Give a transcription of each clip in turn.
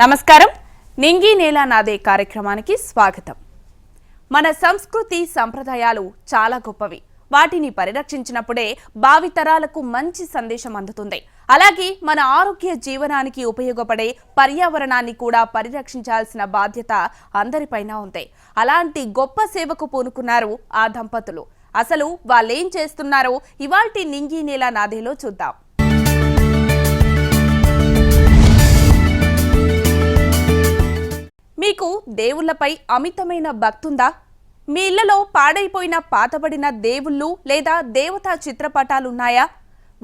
నమస్కారం. నింగి నేల నాదే కార్యక్రమానికి స్వాగతం. మన సంస్కృతి సంప్రదాయాలు చాలా గొప్పవి. వాటిని పరిరక్షించినప్పుడే భావితరాలకు మంచి సందేశం అందుతుంది. అలాగే మన ఆరోగ్య జీవనానికి ఉపయోగపడే పర్యావరణాన్ని కూడా పరిరక్షించాల్సిన బాధ్యత అందరిపైన ఉంది. అలాంటి గొప్ప సేవకు పూనుకున్నారు ఆ దంపతులు. అసలు వాళ్ళేం చేస్తున్నారో ఇవాల్టి నింగి నేల నాదేలో చూద్దాం. దేవుళ్ళపై దేవుళ్ళపై అమితమైన భక్తుందా? మీ ఇళ్ళలో పాడైపోయిన పాతబడిన దేవుళ్ళు లేదా దేవతా చిత్రపటాలున్నాయా?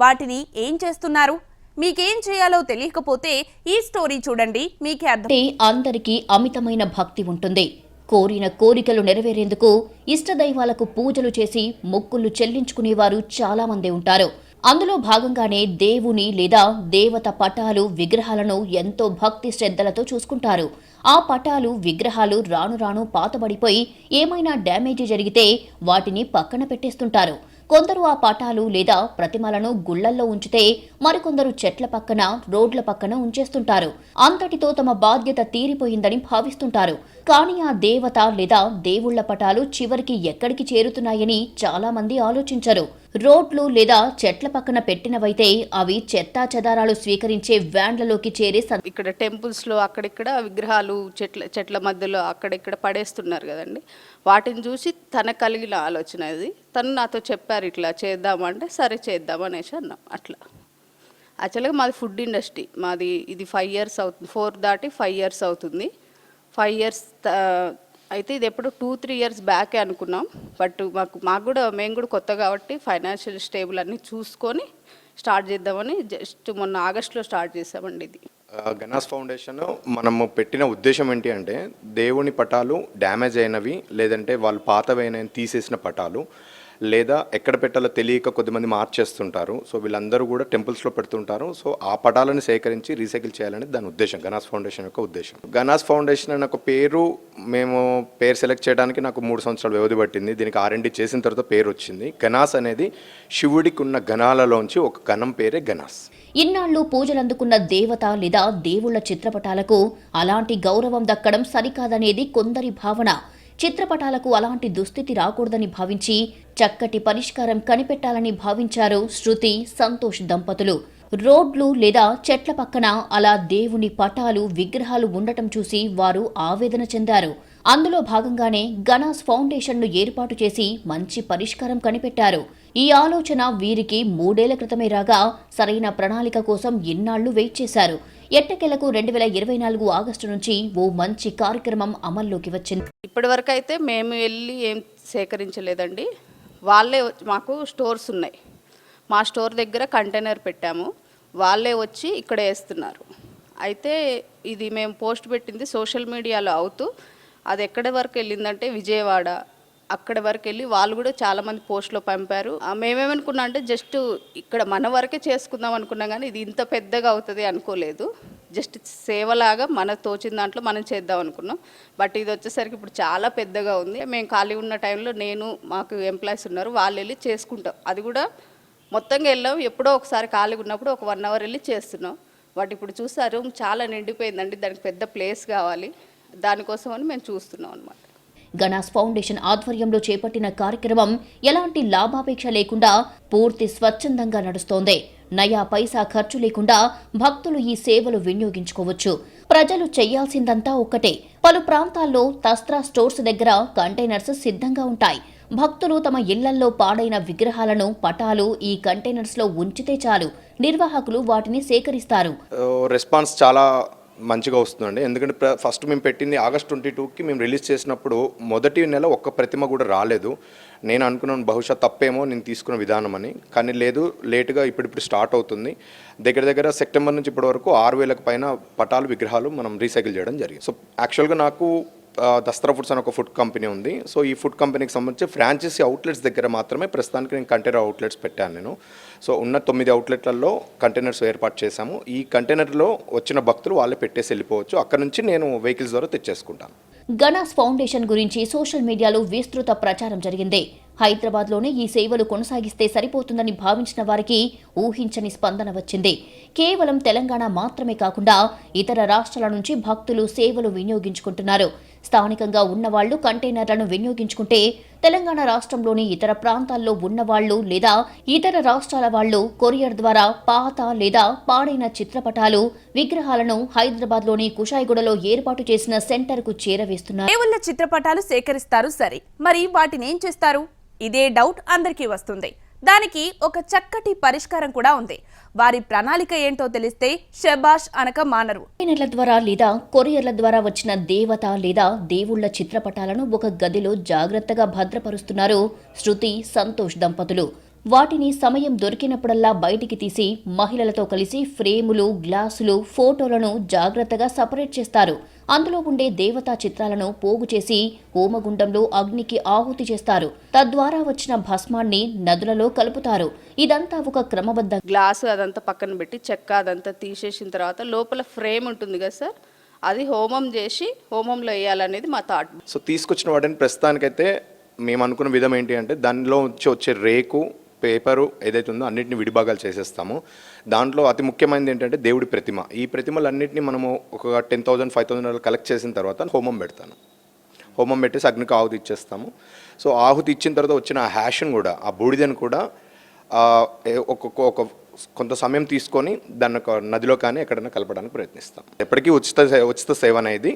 వాటిని ఏం చేస్తున్నారు? మీకేం చేయాలో తెలియకపోతే ఈ స్టోరీ చూడండి మీకే అర్థం అందరికీ అమితమైన భక్తి ఉంటుంది. కోరిన కోరికలు నెరవేరేందుకు ఇష్టదైవాలకు పూజలు చేసి మొక్కులు చెల్లించుకునేవారు చాలామంది ఉంటారు. అందులో భాగంగానే దేవుని లేదా దేవత పటాలు విగ్రహాలను ఎంతో భక్తి శ్రద్ధలతో చూసుకుంటారు. ఆ పటాలు విగ్రహాలు రాను రాను పాతబడిపోయి ఏమైనా డ్యామేజీ జరిగితే వాటిని పక్కన పెట్టేస్తుంటారు. కొందరు ఆ పటాలు లేదా ప్రతిమలను గుళ్ళల్లో ఉంచితే మరికొందరు చెట్ల పక్కన రోడ్ల పక్కన ఉంచేస్తుంటారు. అంతటితో తమ బాధ్యత తీరిపోయిందని భావిస్తుంటారు. కానీ ఆ దేవత లేదా దేవుళ్ళ పటాలు చివరికి ఎక్కడికి చేరుతున్నాయని చాలా మంది ఆలోచించరు. రోడ్లు లేదా చెట్ల పక్కన పెట్టినవైతే అవి చెత్తా చెదారాలు స్వీకరించే వ్యాన్లలోకి చేరే ఇక్కడ టెంపుల్స్లో అక్కడిక్కడ విగ్రహాలు చెట్ల చెట్ల మధ్యలో అక్కడిక్కడ పడేస్తున్నారు కదండి. వాటిని చూసి తనకు కలిగిన ఆలోచన అది తను నాతో చెప్పారు ఇట్లా చేద్దామంటే సరే చేద్దాం అనేసి అన్నాం. అట్లా. యాక్చువల్గా మాది ఫుడ్ ఇండస్ట్రీ. మాది ఇది ఫైవ్ ఇయర్స్ అవుతుంది. ఫోర్ దాటి ఫైవ్ ఇయర్స్ అవుతుంది. ఫైవ్ ఇయర్స్ అయితే ఇది ఎప్పుడు టూ త్రీ ఇయర్స్ బ్యాకే అనుకున్నాం. బట్ మాకు మాకు కూడా మేము కూడా కొత్త కాబట్టి ఫైనాన్షియల్ స్టేబుల్ అన్నీ చూసుకొని స్టార్ట్ చేద్దామని జస్ట్ మొన్న ఆగస్ట్లో స్టార్ట్ చేసామండి ఇది. గణాస్ ఫౌండేషన్ మనము పెట్టిన ఉద్దేశం ఏంటి అంటే దేవుని పటాలు డ్యామేజ్ అయినవి లేదంటే వాళ్ళు పాతవైన తీసేసిన పటాలు. లేదా ఎక్కడ పెట్టాలో తెలియక కొద్దిమంది మార్చేస్తుంటారు. సో వీళ్ళందరూ కూడా టెంపుల్స్లో పెడుతుంటారు. సో ఆ పటాలను సేకరించి రీసైకిల్ చేయాలనేది దాని ఉద్దేశం గణాస్ ఫౌండేషన్ యొక్క ఉద్దేశం. గణాస్ ఫౌండేషన్ అనే ఒక పేరు మేము పేరు సెలెక్ట్ చేయడానికి నాకు మూడు సంవత్సరాలు వ్యవధి పట్టింది. దీనికి ఆర్ఎండి చేసిన తర్వాత పేరు వచ్చింది గణాస్ అనేది శివుడికి ఉన్న గణాలలోంచి ఒక గణం పేరే గణాస్. ఇన్నాళ్ళు పూజలు అందుకున్న దేవత లేదా దేవుళ్ళ చిత్రపటాలకు అలాంటి గౌరవం దక్కడం సరికాదనేది కొందరి భావన. చిత్రపటాలకు అలాంటి దుస్థితి రాకూడదని భావించి చక్కటి పరిష్కారం కనిపెట్టాలని భావించారు శృతి సంతోష్ దంపతులు. రోడ్లు లేదా చెట్ల పక్కన అలా దేవుని పటాలు విగ్రహాలు ఉండటం చూసి వారు ఆవేదన చెందారు. అందులో భాగంగానే గణాస్ ఫౌండేషన్ను ఏర్పాటు చేసి మంచి పరిష్కారం కనిపెట్టారు. ఈ ఆలోచన వీరికి మూడేళ్ళ క్రితమే రాగా సరైన ప్రణాళిక కోసం ఎన్నాళ్ళు వెయిట్ చేశారు. ఎట్టకెలకు రెండు వేల ఇరవై నాలుగు ఆగస్టు నుంచి ఓ మంచి కార్యక్రమం అమల్లోకి వచ్చింది. ఇప్పటివరకు అయితే మేము వెళ్ళి ఏం సేకరించలేదండి. వాళ్ళే మాకు స్టోర్స్ ఉన్నాయి. మా స్టోర్ దగ్గర కంటైనర్ పెట్టాము. వాళ్ళే వచ్చి ఇక్కడ వేస్తున్నారు. అయితే ఇది మేము పోస్ట్ పెట్టింది సోషల్ మీడియాలో అవుతూ అది ఎక్కడి వరకు వెళ్ళిందంటే విజయవాడ అక్కడ వరకు వెళ్ళి వాళ్ళు కూడా చాలామంది పోస్ట్లో పంపారు. ఆ, మేమేమనుకున్నాం అంటే జస్ట్ ఇక్కడ మన వరకే చేసుకుందాం అనుకున్నాం కానీ ఇది ఇంత పెద్దగా అవుతుంది అనుకోలేదు. జస్ట్ సేవలాగా మన తోచిన దాంట్లో మనం చేద్దాం అనుకున్నాం. బట్ ఇది వచ్చేసరికి ఇప్పుడు చాలా పెద్దగా ఉంది. మేము ఖాళీ ఉన్న టైంలో నేను మాకు ఎంప్లాయీస్ ఉన్నారు వాళ్ళు వెళ్ళి చేసుకుంటాం. అది కూడా మొత్తంగా వెళ్ళాం. ఎప్పుడో ఒకసారి ఖాళీగా ఉన్నప్పుడు ఒక వన్ అవర్ వెళ్ళి చేస్తున్నాం. బట్ ఇప్పుడు చూస్తే ఆ రూమ్ చాలా నిండిపోయిందండి. దానికి పెద్ద ప్లేస్ కావాలి. దానికోసం అని మేము చూస్తున్నాం అనమాట గణాస్ ఫౌండేషన్ ఆధ్వర్యంలో చేపట్టిన కార్యక్రమం ఎలాంటి లాభాపేక్ష లేకుండా పూర్తి స్వచ్ఛందంగా నడుస్తోంది. నయా పైసా ఖర్చు లేకుండా భక్తులు ఈ సేవలు వినియోగించుకోవచ్చు. ప్రజలు చేయాల్సిందంతా ఒక్కటే. పలు ప్రాంతాల్లో తస్త్రా స్టోర్స్ దగ్గర కంటైనర్స్ సిద్ధంగా ఉంటాయి. భక్తులు తమ ఇళ్ళల్లో పాడైన విగ్రహాలను పటాలు ఈ కంటైనర్స్లో ఉంచితే చాలు. నిర్వాహకులు వాటిని సేకరిస్తారు. రెస్పాన్స్ చాలా మంచిగా వస్తుందండి. ఎందుకంటే ప్ర- ఫస్ట్ మేము పెట్టింది ఆగస్ట్ ట్వంటీ టూకి మేము రిలీజ్ చేసినప్పుడు మొదటి నెల ఒక్క ప్రతిమ కూడా రాలేదు. నేను అనుకున్నాను బహుశా తప్పేమో నేను తీసుకున్న విధానం అని. కానీ లేదు లేటుగా ఇప్పుడిప్పుడు స్టార్ట్ అవుతుంది. దగ్గర దగ్గర సెప్టెంబర్ నుంచి ఇప్పటి వరకు ఆరు వేలకు పైన పటాలు విగ్రహాలు మనం రీసైకిల్ చేయడం జరిగింది. సో యాక్చువల్గా నాకు ఆ, దస్త్రా ఫుడ్స్ అని ఒక ఫుడ్ కంపెనీ ఉంది. సో ఈ ఫుడ్ కంపెనీకి సంబంధించి ఫ్రాంచైజీ అవుట్లెట్స్ దగ్గర మాత్రమే ప్రస్తుతానికి నేను కంటైనర్ అవుట్లెట్స్ పెట్టాను నేను. సో ఉన్న తొమ్మిది అవుట్లెట్లలో కంటైనర్స్ ఏర్పాటు చేశాము. ఈ కంటైనర్లో వచ్చిన భక్తులు వాళ్ళే పెట్టేసి వెళ్ళిపోవచ్చు. అక్కడ నుంచి నేను వెహికల్స్ ద్వారా తెచ్చేసుకుంటాను. గణాస్ ఫౌండేషన్ గురించి సోషల్ మీడియాలో విస్తృత ప్రచారం జరిగింది. హైదరాబాద్లోనే ఈ సేవలు కొనసాగిస్తే సరిపోతుందని భావించిన వారికి ఊహించని స్పందన వచ్చింది. కేవలం తెలంగాణ మాత్రమే కాకుండా ఇతర రాష్ట్రాల నుంచి భక్తులు సేవలు వినియోగించుకుంటున్నారు. స్థానికంగా ఉన్నవాళ్ళు కంటైనర్లను వినియోగించుకుంటే తెలంగాణ రాష్ట్రంలోని ఇతర ప్రాంతాల్లో ఉన్నవాళ్ళు లేదా ఇతర రాష్ట్రాల వాళ్ళు కొరియర్ ద్వారా పాత లేదా పాడైన చిత్రపటాలు విగ్రహాలను హైదరాబాద్లోని కుషాయిగూడలో ఏర్పాటు చేసిన సెంటర్కు చేరవేస్తున్నారు. చిత్రపటాలు సేకరిస్తారు సరే. మరి వాటిని ఏం చేస్తారు? ఇదే డౌట్ అందరికీ వస్తుంది. దానికి ఒక చక్కటి పరిష్కారం కూడా ఉంది. వారి ప్రణాళిక ఏంటో తెలిస్తే షబాష్ అనక మానరు. కంటైనర్ల ద్వారా లేదా కొరియర్ల ద్వారా వచ్చిన దేవత లేదా దేవుళ్ళ చిత్రపటాలను ఒక గదిలో జాగ్రత్తగా భద్రపరుస్తున్నారు శృతి సంతోష్ దంపతులు. వాటిని సమయం దొరికినప్పుడల్లా బయటికి తీసి మహిళలతో కలిసి ఫ్రేములు గ్లాసులు ఫోటోలను జాగ్రత్తగా సపరేట్ చేస్తారు. అందులో ఉండే దేవతా చిత్రాలను పోగు చేసి హోమగుండంలో అగ్నికి ఆహుతి చేస్తారు. తద్వారా వచ్చిన భస్మాన్ని నదులలో కలుపుతారు. ఇదంతా ఒక క్రమబద్ధ గ్లాసు అదంతా పక్కన పెట్టి చెక్క అదంతా తీసేసిన తర్వాత లోపల ఫ్రేమ్ ఉంటుంది కదా సార్? అది హోమం చేసి హోమంలో వేయాలనేది మా థాట్. సో తీసుకొచ్చిన వాటిని ప్రస్తుతానికైతే మేము అనుకున్న విధం ఏంటి అంటే దానిలో వచ్చి వచ్చే రేకు పేపరు ఏదైతే ఉందో అన్నింటిని విడిభాగాలు చేసేస్తాము. దాంట్లో అతి ముఖ్యమైనది ఏంటంటే దేవుడి ప్రతిమ. ఈ ప్రతిమలన్నింటినీ మనము ఒక ten thousand five thousand collect చేసిన తర్వాత హోమం పెడతాను. హోమం పెట్టేసి అగ్నికి ఆహుతి ఇచ్చేస్తాము. సో ఆహుతి ఇచ్చిన తర్వాత వచ్చిన ఆ హ్యాషన్ కూడా ఆ బూడిదని కూడా ఒక్కొక్క ఒక కొంత సమయం తీసుకొని దాన్ని ఒక నదిలో కానీ ఎక్కడైనా కలపడానికి ప్రయత్నిస్తాం. ఎప్పటికీ ఉచిత ఉచిత సేవ అనేది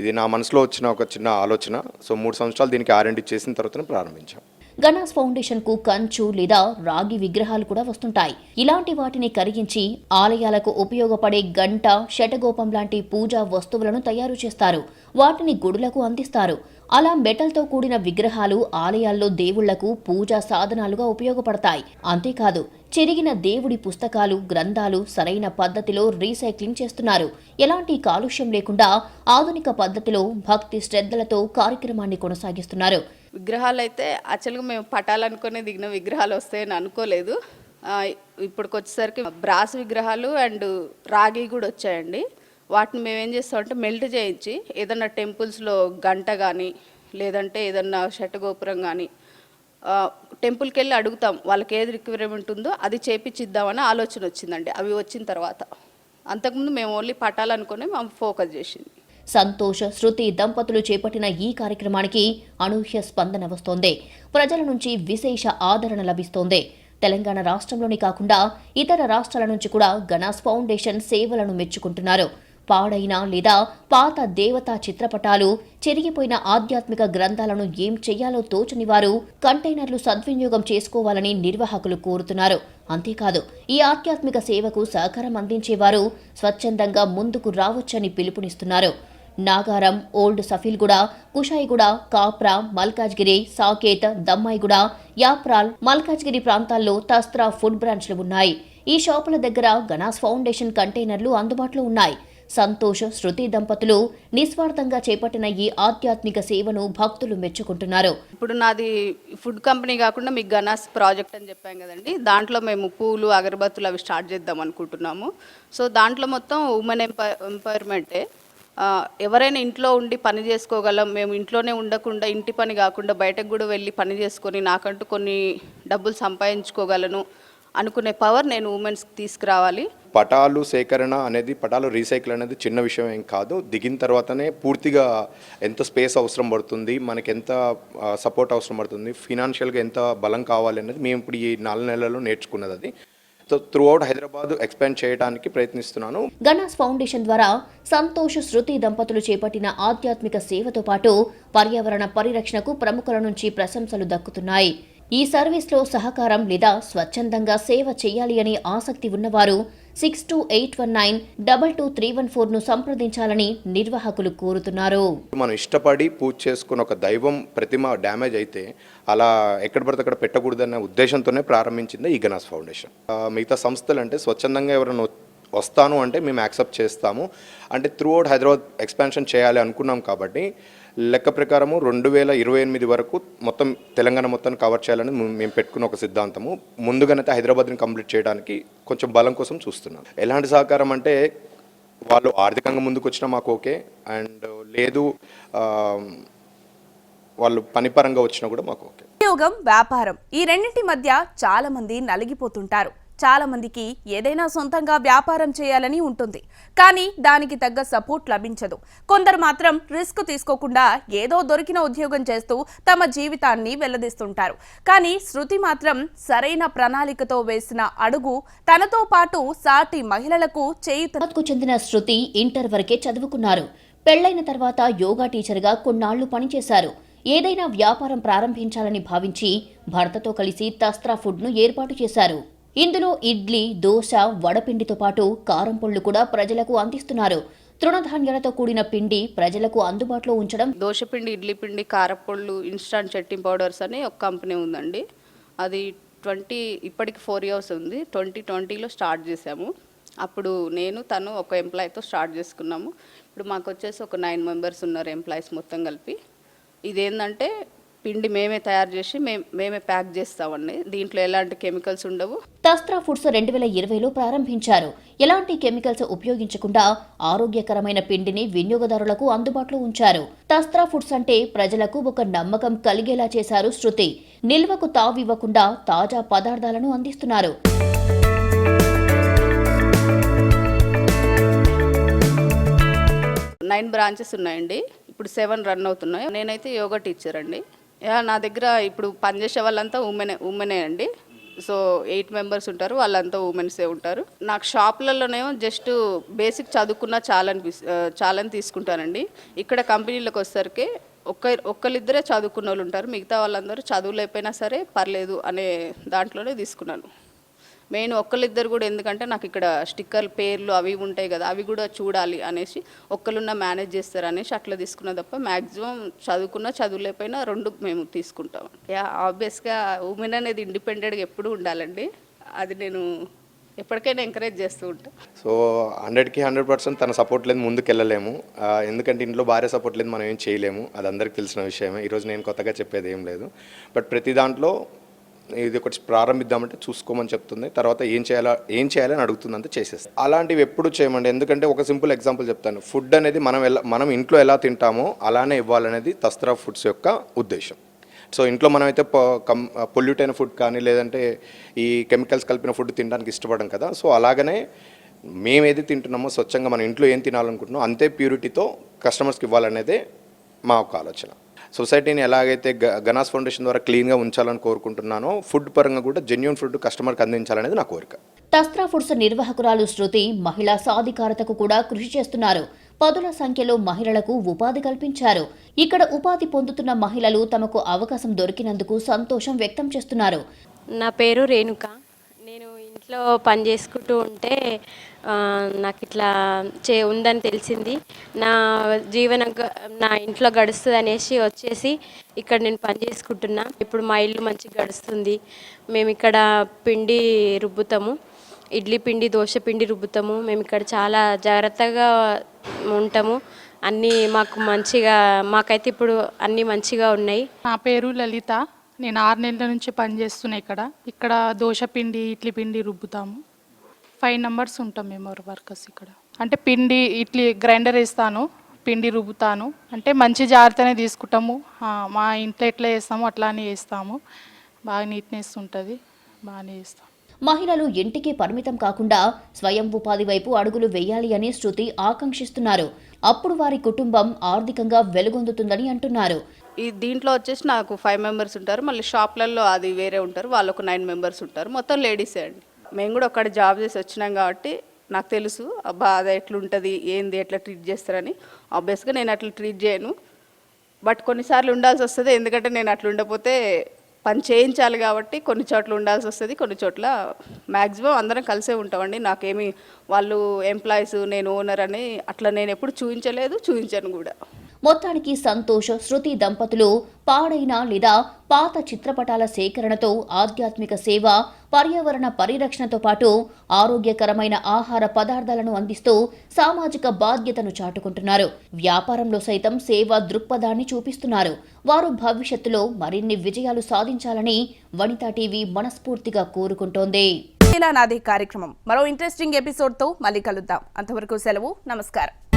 ఇది నా మనసులో వచ్చిన ఒక చిన్న ఆలోచన. సో మూడు సంవత్సరాలు దీనికి ఆర్ఎండి చేసిన తర్వాతనే ప్రారంభించాం. గణాస్ ఫౌండేషన్కు కంచు లేదా రాగి విగ్రహాలు కూడా వస్తుంటాయి. ఇలాంటి వాటిని కరిగించి ఆలయాలకు ఉపయోగపడే గంట శటగోపం లాంటి పూజా వస్తువులను తయారు చేస్తారు. వాటిని గుడులకు అందిస్తారు. అలా మెటల్తో కూడిన విగ్రహాలు ఆలయాల్లో దేవుళ్ళకు పూజా సాధనాలుగా ఉపయోగపడతాయి. అంతేకాదు చెరిగిన దేవుడి పుస్తకాలు గ్రంథాలు సరైన పద్ధతిలో రీసైక్లింగ్ చేస్తున్నారు. ఎలాంటి కాలుష్యం లేకుండా ఆధునిక పద్ధతిలో భక్తి శ్రద్ధలతో కార్యక్రమాన్ని కొనసాగిస్తున్నారు. విగ్రహాలు అయితే యాక్చువల్గా మేము పటాలనుకునే దిగిన విగ్రహాలు వస్తాయని అనుకోలేదు. ఇప్పటికి వచ్చేసరికి బ్రాస్ విగ్రహాలు అండ్ రాగి కూడా వచ్చాయండి. వాటిని మేము ఏం చేస్తామంటే మెల్ట్ చేయించి ఏదన్నా టెంపుల్స్లో గంట కానీ లేదంటే ఏదన్నా షటగోపురం కానీ టెంపుల్కి వెళ్ళి అడుగుతాం వాళ్ళకి ఏది రిక్వైర్మెంట్ ఉందో అది చేపించిద్దామని ఆలోచన వచ్చిందండి. అవి వచ్చిన తర్వాత. అంతకుముందు మేము ఓన్లీ పట్టాలనుకుని మేము ఫోకస్ చేసింది. సంతోష శృతి దంపతులు చేపట్టిన ఈ కార్యక్రమానికి అనూహ్య స్పందన వస్తోంది. ప్రజల నుంచి విశేష ఆదరణ లభిస్తోంది. తెలంగాణ రాష్ట్రంలోని కాకుండా ఇతర రాష్ట్రాల నుంచి కూడా గణాస్ ఫౌండేషన్ సేవలను మెచ్చుకుంటున్నారు. పాడైన లేదా పాత దేవతా చిత్రపటాలు చెరిగిపోయిన ఆధ్యాత్మిక గ్రంథాలను ఏం చేయాలో తోచని వారు కంటైనర్లు సద్వినియోగం చేసుకోవాలని నిర్వాహకులు కోరుతున్నారు. అంతేకాదు ఈ ఆధ్యాత్మిక సేవకు సహకారం అందించేవారు స్వచ్ఛందంగా ముందుకు రావచ్చని పిలుపునిస్తున్నారు. నాగారం ఓల్డ్ సఫీల్గూడ కుషాయిగూడ కాప్రా మల్కాజ్గిరి సాకేత్ దమ్మాయిగూడ యాప్రాల్ మల్కాజ్గిరి ప్రాంతాల్లో తస్త్రా ఫుడ్ బ్రాంచ్లు ఉన్నాయి. ఈ షాపుల దగ్గర గణాస్ ఫౌండేషన్ కంటైనర్లు అందుబాటులో ఉన్నాయి. సంతోష్ శృతి దంపతులు నిస్వార్థంగా చేపట్టిన ఈ ఆధ్యాత్మిక సేవను భక్తులు మెచ్చుకుంటున్నారు. ఇప్పుడు నాది ఫుడ్ కంపెనీ కాకుండా మీకు గనాస్ ప్రాజెక్ట్ అని చెప్పాం కదండి. దాంట్లో మేము పూలు అగరబత్తులు అవి స్టార్ట్ చేద్దాం అనుకుంటున్నాము. సో దాంట్లో మొత్తం ఉమెన్ ఎంపై ఎంపవర్మెంటే. ఎవరైనా ఇంట్లో ఉండి పని చేసుకోగలం మేము ఇంట్లోనే ఉండకుండా ఇంటి పని కాకుండా బయటకు కూడా వెళ్ళి పని చేసుకొని నాకంటూ కొన్ని డబ్బులు సంపాదించుకోగలను అనుకునే పవర్ నేను ఉమెన్స్కి తీసుకురావాలి. పటాలు సేకరణ అనేది పటాలు రీసైకిల్ అనేది చిన్న విషయం ఏం కాదు. దిగిన తర్వాతనే పూర్తిగా ఎంత స్పేస్ అవసరం పడుతుంది మనకి ఎంత సపోర్ట్ అవసరం పడుతుంది ఫినాన్షియల్గా ఎంత బలం కావాలి అనేది మేము ఇప్పుడు ఈ నాలుగు నెలల్లో నేర్చుకున్నది అది. త్రూ అవుట్ హైదరాబాద్ ఎక్స్పాండ్ చేయడానికి ప్రయత్నిస్తున్నాను. గణాస్ ఫౌండేషన్ ద్వారా సంతోష్ శృతి దంపతులు చేపట్టిన ఆధ్యాత్మిక సేవతో పాటు పర్యావరణ పరిరక్షణకు ప్రముఖుల నుంచి ప్రశంసలు దక్కుతున్నాయి. ఈ సర్వీస్లో సహకారం లేదా స్వచ్ఛందంగా సేవ చేయాలి అనే ఆసక్తి ఉన్నవారు six two eight one nine double two three one ఫోర్ను సంప్రదించాలని నిర్వాహకులు కోరుతున్నారు. మనం ఇష్టపడి పూజ చేసుకున్న ఒక దైవం ప్రతిమ డ్యామేజ్ అయితే అలా ఎక్కడ పడితే అక్కడ పెట్టకూడదనే ఉద్దేశంతోనే ప్రారంభించింది ఈ గణాస్ ఫౌండేషన్. మిగతా సంస్థలు అంటే స్వచ్ఛందంగా ఎవరైనా వస్తాను అంటే మేము యాక్సెప్ట్ చేస్తాము. అంటే త్రూ అవుట్ హైదరాబాద్ ఎక్స్పాన్షన్ చేయాలి అనుకున్నాం కాబట్టి లెక్క ప్రకారము రెండు వేల ఇరవై ఎనిమిది వరకు మొత్తం తెలంగాణ మొత్తాన్ని కవర్ చేయాలని మేము పెట్టుకున్న ఒక సిద్ధాంతము. ముందుగానైతే హైదరాబాద్ని కంప్లీట్ చేయడానికి కొంచెం బలం కోసం చూస్తున్నాం. ఎలాంటి సహకారం అంటే వాళ్ళు ఆర్థికంగా ముందుకు వచ్చినా మాకు ఓకే. అండ్ లేదు వాళ్ళు పనిపరంగా వచ్చినా కూడా మాకు ఓకే. ఉద్యోగం వ్యాపారం ఈ రెండింటి మధ్య చాలా మంది నలిగిపోతుంటారు. చాలా మందికి ఏదైనా సొంతంగా వ్యాపారం చేయాలని ఉంటుంది. కానీ దానికి తగ్గ సపోర్ట్ లభించదు. కొందరు మాత్రం రిస్క్ తీసుకోకుండా ఏదో దొరికిన ఉద్యోగం చేస్తూ తమ జీవితాన్ని వెల్లదిస్తుంటారు. కానీ శృతి మాత్రం సరైన ప్రణాళికతో వేసిన అడుగు తనతో పాటు సాటి మహిళలకు చేయుతకు చెందిన శృతి ఇంటర్ వరకే చదువుకున్నారు. పెళ్ళైన తర్వాత యోగా టీచర్గా కొన్నాళ్ళు పనిచేశారు. ఏదైనా వ్యాపారం ప్రారంభించాలని భావించి భర్తతో కలిసి తస్త్రా ఫుడ్ను ఏర్పాటు చేశారు. ఇందులో ఇడ్లీ దోశ వడపిండితో పాటు కారం పళ్ళు కూడా ప్రజలకు అందిస్తున్నారు. తృణధాన్యాలతో కూడిన పిండి ప్రజలకు అందుబాటులో ఉంచడం దోశపిండి ఇడ్లీ పిండి కారపళ్ళు ఇన్స్టాంట్ చట్నీ పౌడర్స్ అని ఒక కంపెనీ ఉందండి. అది ట్వంటీ ఇప్పటికి ఫోర్ ఇయర్స్ ఉంది. ట్వంటీ ట్వంటీలో స్టార్ట్ చేసాము అప్పుడు నేను తను ఒక ఎంప్లాయ్తో స్టార్ట్ చేసుకున్నాము. ఇప్పుడు మాకు వచ్చేసి ఒక నైన్ మెంబర్స్ ఉన్నారు ఎంప్లాయీస్ మొత్తం కలిపి. ఇదేంటంటే పిండి మేమే తయారు చేసి మేమే ప్యాక్ చేస్తామండి. దీంట్లో ఎలాంటి కెమికల్స్ ఉండవు. తస్త్రా ఫుడ్స్ రెండు వేల ఇరవైలో ప్రారంభించారు. ఎలాంటి కెమికల్స్ ఉపయోగించకుండా ఆరోగ్యకరమైన పిండిని వినియోగదారులకు అందుబాటులో ఉంచారు. తస్త్రా ఫుడ్స్ అంటే ప్రజలకు ఒక నమ్మకం కలిగేలా చేశారు శృతి. నిల్వకు తావివ్వకుండా తాజా పదార్థాలను అందిస్తున్నారు. నైన్ బ్రాంచెస్ ఉన్నాయండి. ఇప్పుడు సెవెన్ రన్ అవుతున్నాయి. నేనైతే యోగా టీచర్ అండి. యా, నా దగ్గర ఇప్పుడు పనిచేసే వాళ్ళంతా ఉమెనే ఉమెనే అండి. సో ఎయిట్ మెంబర్స్ ఉంటారు వాళ్ళంతా ఉమెన్సే ఉంటారు. నాకు షాప్లలోనేమో జస్ట్ బేసిక్ చదువుకున్న చాలని చాలని తీసుకుంటానండి. ఇక్కడ కంపెనీలకు వచ్చేసరికి ఒక్క ఒక్కరిద్దరే చదువుకున్న వాళ్ళు ఉంటారు. మిగతా వాళ్ళందరూ చదువు లేకపోయినా సరే పర్లేదు అనే దాంట్లోనే తీసుకున్నాను. మెయిన్ ఒక్కరిద్దరు కూడా ఎందుకంటే నాకు ఇక్కడ స్టిక్కర్ పేర్లు అవి ఉంటాయి కదా అవి కూడా చూడాలి అనేసి ఒక్కళ్ళున్న మేనేజ్ చేస్తారు అనేసి అట్లా తీసుకున్న తప్ప మ్యాక్సిమం చదువుకున్న చదువులేకపోయినా రెండు మేము తీసుకుంటాం. యా ఆబ్వియస్గా ఉమెన్ అనేది ఇండిపెండెంట్గా ఎప్పుడు ఉండాలండి? అది నేను ఎప్పటికైనా ఎంకరేజ్ చేస్తూ ఉంటాను సో హండ్రెడ్కి హండ్రెడ్ పర్సెంట్ తన సపోర్ట్ లేదు ముందుకు వెళ్ళలేము ఎందుకంటే ఇంట్లో భార్య సపోర్ట్ లేదు మనం ఏం చేయలేము. అది అందరికీ తెలిసిన విషయమే. ఈరోజు నేను కొత్తగా చెప్పేది ఏం లేదు. బట్ ప్రతి దాంట్లో ఇది ఒకటి ప్రారంభిద్దామంటే చూసుకోమని చెప్తుంది. తర్వాత ఏం చేయాలా ఏం చేయాలని అడుగుతుంది అంతా చేసేస్తాం. అలాంటివి ఎప్పుడు చేయమండి. ఎందుకంటే ఒక సింపుల్ ఎగ్జాంపుల్ చెప్తాను. ఫుడ్ అనేది మనం ఎలా మనం ఇంట్లో ఎలా తింటామో అలానే ఇవ్వాలనేది తస్త్రా ఫుడ్స్ యొక్క ఉద్దేశం. సో ఇంట్లో మనమైతే పొల్యూట్ అయిన ఫుడ్ కానీ లేదంటే ఈ కెమికల్స్ కలిపిన ఫుడ్ తినడానికి ఇష్టపడం కదా. సో అలాగనే మేము ఏది తింటున్నామో స్వచ్ఛంగా మన ఇంట్లో ఏం తినాలనుకుంటున్నామో అంతే ప్యూరిటీతో కస్టమర్స్కి ఇవ్వాలనేదే మా ఒక ఆలోచన. సొసైటీని ఎలాగైతే గ- గనాస్ ఫౌండేషన్ ద్వారా క్లీన్గా ఉంచాలని కోరుకుంటున్నానో ఫుడ్ పరంగా కూడా జెన్యున్ ఫుడ్ కస్టమర్కి అందించాలనేది నా కోరిక. తస్త్రా ఫుడ్స్ నిర్వాహకురాలు శృతి మహిళా సాధికారతకు కూడా కృషి చేస్తున్నారు. పదుల సంఖ్యలో మహిళలకు ఉపాధి కల్పించారు. ఇక్కడ ఉపాధి పొందుతున్న మహిళలు తమకు అవకాశం దొరికినందుకు సంతోషం వ్యక్తం చేస్తున్నారు. నా పేరు రేణుక. ఇంట్లో పని చేసుకుంటూ ఉంటే నాకు ఇట్లా చే ఉందని తెలిసింది. నా జీవన గ- నా ఇంట్లో గడుస్తుంది అనేసి వచ్చేసి ఇక్కడ నేను పని చేసుకుంటున్నా. ఇప్పుడు మా ఇల్లు మంచిగా గడుస్తుంది. మేము ఇక్కడ పిండి రుబ్బుతాము. ఇడ్లీ పిండి దోశ పిండి రుబ్బుతాము. మేము ఇక్కడ చాలా జాగ్రత్తగా ఉంటాము. అన్నీ మాకు మంచిగా మాకైతే ఇప్పుడు అన్నీ మంచిగా ఉన్నాయి. నా పేరు లలిత. నేను ఆరు నెలల నుంచి పనిచేస్తున్నా ఇక్కడ. ఇక్కడ దోశ పిండి ఇడ్లీ పిండి రుబ్బుతాము. ఫైవ్ నెంబర్స్ ఉంటాం మేము వర్కర్స్ ఇక్కడ. అంటే పిండి ఇడ్లీ గ్రైండర్ వేస్తాను పిండి రుబ్బుతాను. అంటే మంచి జాగ్రత్తనే తీసుకుంటాము. మా ఇంట్లో ఎట్లా చేస్తాము అట్లానే చేస్తాము. బాగా నీట్నెస్ ఉంటుంది బాగానే చేస్తాం. మహిళలు ఇంటికి పరిమితం కాకుండా స్వయం ఉపాధి వైపు అడుగులు వేయాలి అని శృతి ఆకాంక్షిస్తున్నారు. అప్పుడు వారి కుటుంబం ఆర్థికంగా వెలుగొందుతుందని అంటున్నారు. ఈ దీంట్లో వచ్చేసి నాకు ఫైవ్ మెంబర్స్ ఉంటారు. మళ్ళీ షాప్లలో అది వేరే ఉంటారు. వాళ్ళు ఒక నైన్ మెంబర్స్ ఉంటారు. మొత్తం లేడీసే అండి. మేము కూడా ఒక్కడ జాబ్ చేసి వచ్చినాం కాబట్టి నాకు తెలుసు అబ్బా అది ఎట్లుంటుంది? ఏంది? ఎట్లా ట్రీట్ చేస్తారని. ఆబ్వియస్గా నేను అట్లా ట్రీట్ చేయను. బట్ కొన్నిసార్లు ఉండాల్సి వస్తుంది. ఎందుకంటే నేను అట్లా ఉండకపోతే పని చేయించాలి కాబట్టి కొన్ని చోట్ల ఉండాల్సి వస్తుంది కొన్ని చోట్ల మ్యాక్సిమం అందరం కలిసే ఉంటామండి. నాకేమి వాళ్ళు ఎంప్లాయీస్ నేను ఓనర్ అని అట్లా నేను ఎప్పుడు చూపించలేదు చూపించాను కూడా. మొత్తానికి సంతోష్ శృతి దంపతులు పాడైన లేదా పాత చిత్రపటాల సేకరణతో ఆధ్యాత్మిక సేవ పర్యావరణ పరిరక్షణతో పాటు ఆరోగ్యకరమైన ఆహార పదార్థాలను అందిస్తూ సామాజిక బాధ్యతను చాటుకుంటున్నారు. వ్యాపారంలో సైతం సేవా దృక్పథాన్ని చూపిస్తున్నారు. వారు భవిష్యత్తులో మరిన్ని విజయాలు సాధించాలని వనితా టీవీ మనస్ఫూర్తిగా కోరుకుంటోంది. నాది కార్యక్రమం. మరో ఇంట్రెస్టింగ్ ఎపిసోడ్తో మళ్ళీ కలుద్దాం. అంతవరకు సెలవు నమస్కారం.